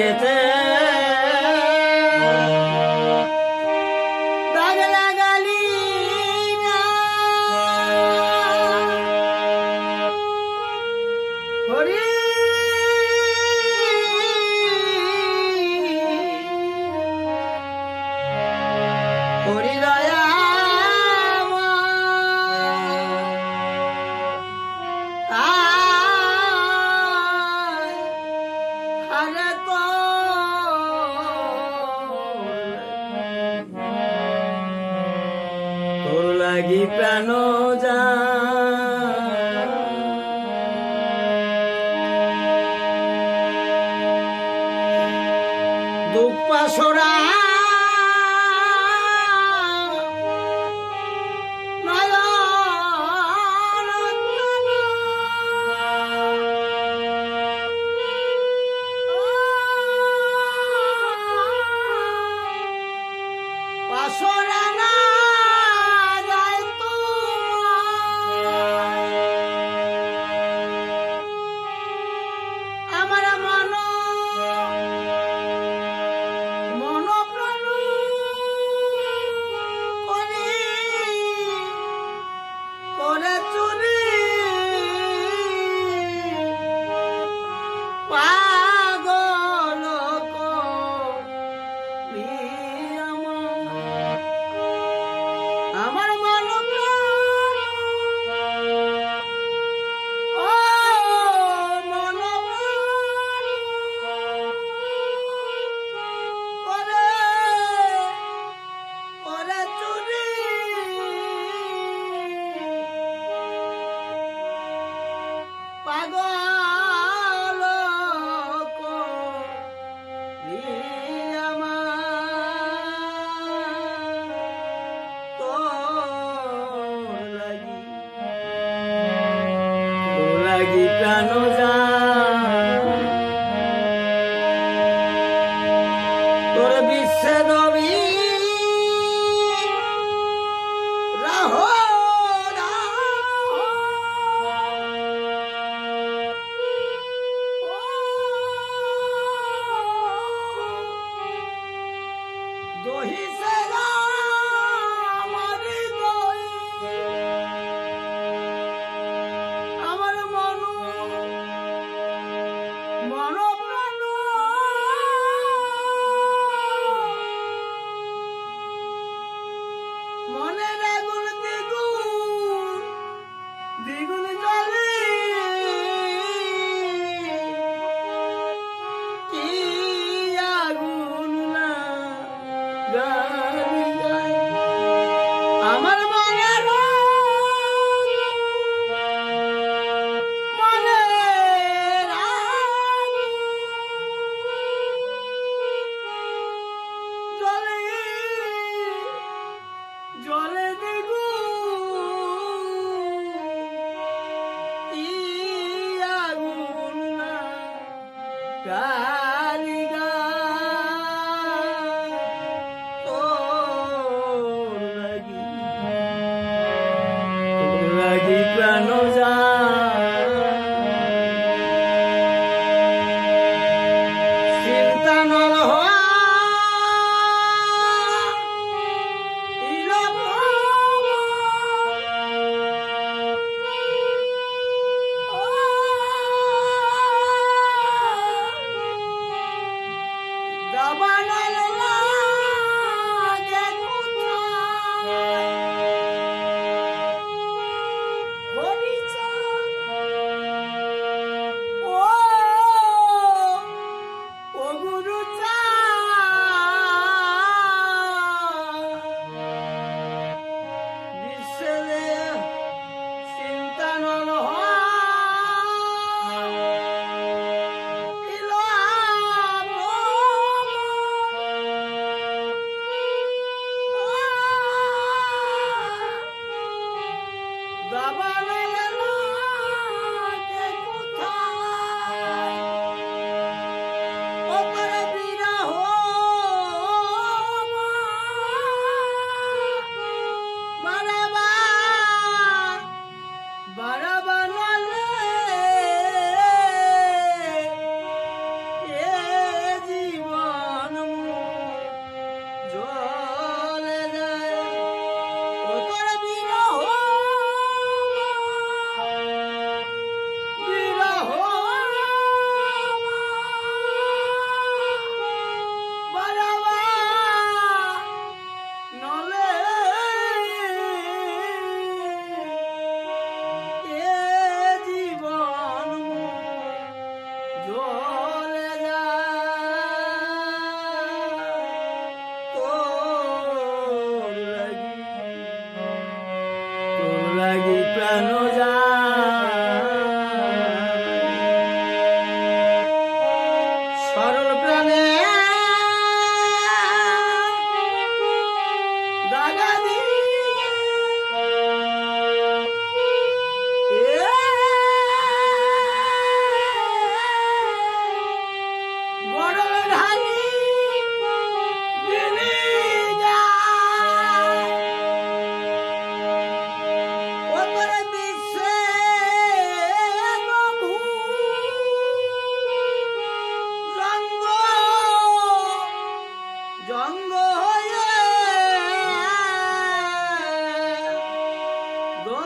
get it. a chorar. তোর বিচ্ছেদ B Big জানে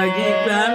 লাগি প্রাণ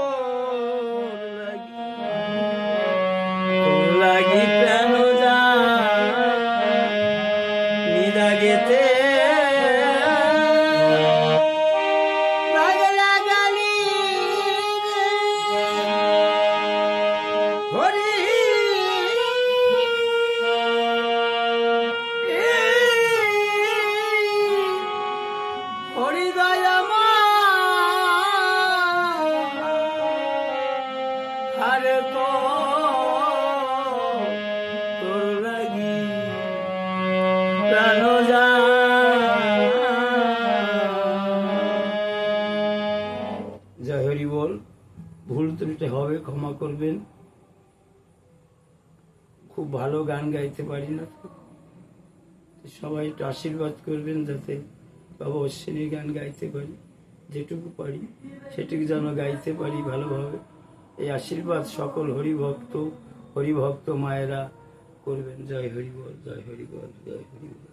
হবে, ক্ষমা করবেন। খুব ভালো গান গাইতে পারি না সবাই একটু আশীর্বাদ করবেন যাতে বাবা অশ্বিনী গান গাইতে পারি, যেটুকু পারি, সেটুকু যেন গাইতে পারি ভালোভাবে। এই আশীর্বাদ সকল হরিভক্ত হরিভক্ত মায়েরা করবেন। জয় হরিবল জয় হরিবল জয় হরি বল